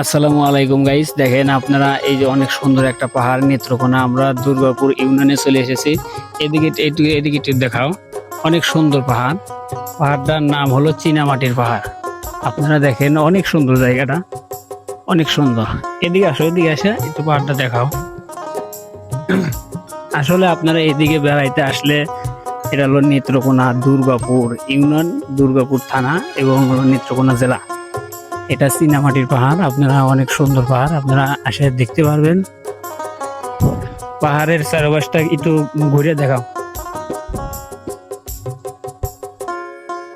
আসসালামু আলাইকুম গাইস দেখেন, আপনারা এই যে অনেক সুন্দর একটা পাহাড়, নেত্রকোনা, আমরা দুর্গাপুর ইউনিয়নে চলে এসেছি। এদিকে এদিকে দেখাও। অনেক সুন্দর পাহাড়। পাহাড়টার নাম হলো চীনামাটির পাহাড়। আপনারা দেখেন, অনেক সুন্দর জায়গাটা। অনেক সুন্দর। এদিকে আসো, এদিকে আসে, একটু পাহাড়টা দেখাও। আসলে আপনারা এদিকে বেড়াইতে আসলে এটা হলো নেত্রকোনা দুর্গাপুর ইউনিয়ন, দুর্গাপুর থানা এবং হলো নেত্রকোনা জেলা। এটা চীনামাটির পাহাড়। আপনারা অনেক সুন্দর পাহাড়। আপনারা আসে দেখতে পারবেন। পাহাড়ের চারপাশটা একটু ঘুরে দেখাও।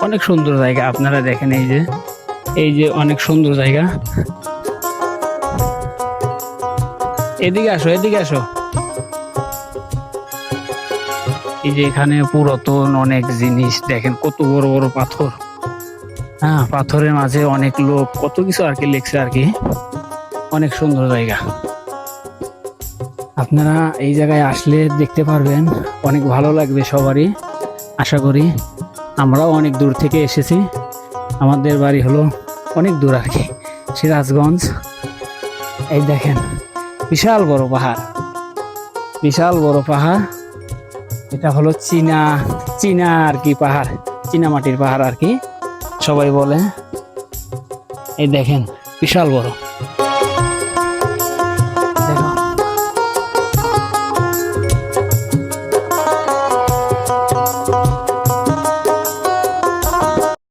অনেক সুন্দর জায়গা। আপনারা দেখেন এই যে। এই যে অনেক সুন্দর জায়গা। এদিকে আসো এদিকে আসো। এই যে এখানে পুরাতন অনেক জিনিস। দেখেন কত বড় বড় পাথর। হ্যাঁ পাথরের মাঝে অনেক লোক, কত কিছু আর কি লেখছে আর কি। অনেক সুন্দর জায়গা। আপনারা এই জায়গায় আসলে দেখতে পারবেন, অনেক ভালো লাগবে সবারই, আশা করি। আমরাও অনেক দূর থেকে এসেছি। আমাদের বাড়ি হলো অনেক দূর আর কি, সিরাজগঞ্জ। এই দেখেন, বিশাল বড় পাহাড়। বিশাল বড় পাহাড়। এটা হলো চীনা চীনা আর কি পাহাড়, চীনা মাটির পাহাড় আর কি। সবাই বলে। এই দেখেন বিশাল বড়।